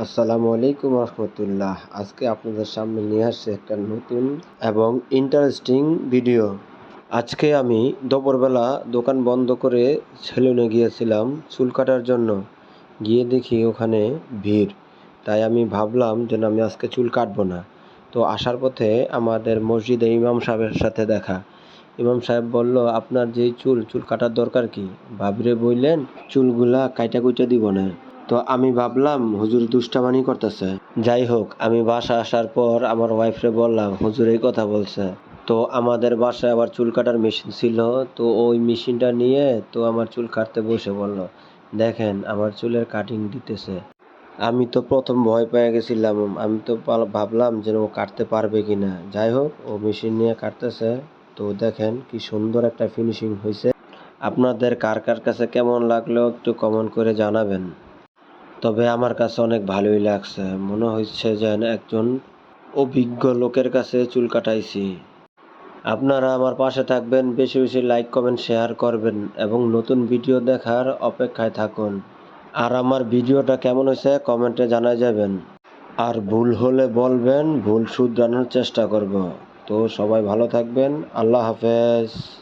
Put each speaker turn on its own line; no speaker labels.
আসসালামু আলাইকুম রহমতুল্লাহ। আজকে আপনাদের সামনে নিয়ে আসছে একটা নতুন এবং ইন্টারেস্টিং ভিডিও আজকে আমি দুপুরবেলা দোকান বন্ধ করে সেলুনে গিয়েছিলাম চুল কাটার জন্য। গিয়ে দেখি ওখানে ভিড়। তাই আমি ভাবলাম যে আমি আজকে চুল কাটবো না। তো আসার পথে আমাদের মসজিদে ইমাম সাহেবের সাথে দেখা। ইমাম সাহেব বলল, আপনার যেই চুল চুল কাটার দরকার কি? ভাবরে বললেন, চুলগুলা কাইটা কুইটা দিব না। তো আমি ভাবলাম, হুজুর দুষ্টামানি করতেছে। যাই হোক, আমি বাসা আসার পর আমার ওয়াইফরে বললাম, হুজুর এই কথা বলছে। তো আমাদের বাসায় আবার চুল কাটার মেশিন ছিল। তো ওই মেশিনটা নিয়ে তো আমার চুল কাটতে বসে বলল, দেখেন, আমার চুলের কাটিং দিতেছে। আমি তো প্রথম ভয় পেয়ে গেছিলাম। আমি তো ভাবলাম যে ও কাটতে পারবে কিনা। যাই হোক, ও মেশিন নিয়ে কাটতেছে। তো দেখেন কি সুন্দর একটা ফিনিশিং হয়েছে আপনাদের কার কার কাছে কেমন লাগল একটু কমেন্ট করে জানাবেন। তবে আমার কাছে অনেক ভালোই লাগছে। মনে হচ্ছে যেন একজন অভিজ্ঞ লোকের কাছে চুল কাটাইছি। আপনারা আমার পাশে থাকবেন, বেশি বেশি লাইক, কমেন্ট, শেয়ার করবেন এবং নতুন ভিডিও দেখার অপেক্ষায় থাকুন। আর আমার ভিডিওটা কেমন হয়েছে কমেন্টে জানা যাবেন। আর ভুল হলে বলবেন, ভুল শুধরানোর চেষ্টা করব। তো সবাই ভালো থাকবেন, আল্লাহ হাফেজ।